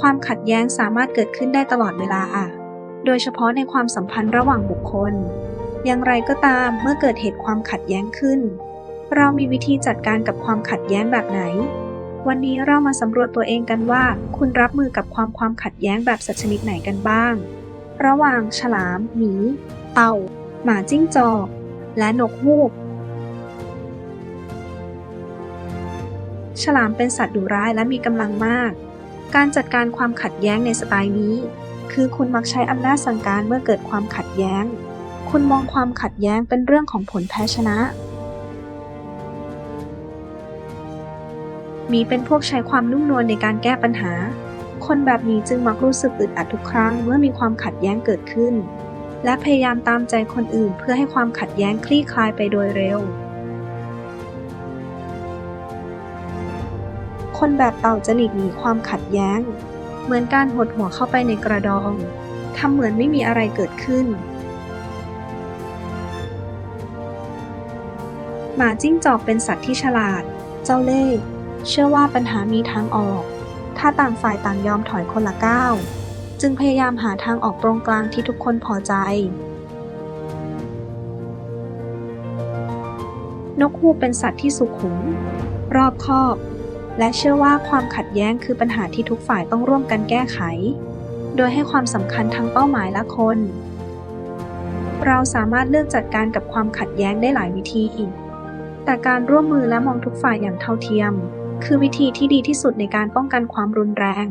ความขัดแย้งสามารถเกิดขึ้นได้ตลอดเวลา โดยเฉพาะในความสัมพันธ์ระหว่างบุคคล อย่างไรก็ตามเมื่อเกิดเหตุความขัดแย้งขึ้น เรามีวิธีจัดการกับความขัดแย้งแบบไหน วันนี้เรามาสำรวจตัวเองกันว่า คุณรับมือกับความความขัดแย้งแบบสัตว์ชนิดไหนกันบ้าง ระหว่างฉลาม หมี เต่า หมาจิ้งจอก และนกฮูกฉลามเป็นสัตว์ดุร้ายและมีกำลังมาก การจัดการความขัดแย้งในสไตล์นี้ คือคุณมักใช้อำนาจสั่งการเมื่อเกิดความขัดแย้ง คุณมองความขัดแย้งเป็นเรื่องของผลแพ้ชนะ มีเป็นพวกใช้ความนุ่มนวลในการแก้ปัญหา คนแบบนี้จึงมักรู้สึกอึดอัดทุกครั้งเมื่อมีความขัดแย้งเกิดขึ้น และพยายามตามใจคนอื่นเพื่อให้ความขัดแย้งคลี่คลายไปโดยเร็ว คนแบบเต่าจะหลีกหนีความขัดแย้ง เหมือนการหดหัวเข้าไปในกระดองทำเหมือนไม่มีอะไรเกิดขึ้น หมาจิ้งจอกเป็นสัตว์ที่ฉลาด เจ้าเล่ห์เชื่อว่าปัญหามีทางออก ถ้าต่างฝ่ายต่างยอมถอยคนละก้าวจึงพยายามหาทางออกตรงกลางที่ทุกคนพอใจ นกฮูกเป็นสัตว์ที่สุขุม รอบคอบ และเชื่อว่าความขัดแย้งคือปัญหาที่ทุกฝ่ายต้องร่วมกันแก้ไข โดยให้ความสำคัญทั้งเป้าหมายและคน เราสามารถเลือกจัดการกับความขัดแย้งได้หลายวิธีอีก แต่การร่วมมือและมองทุกฝ่ายอย่างเท่าเทียม คือวิธีที่ดีที่สุดในการป้องกันความรุนแรง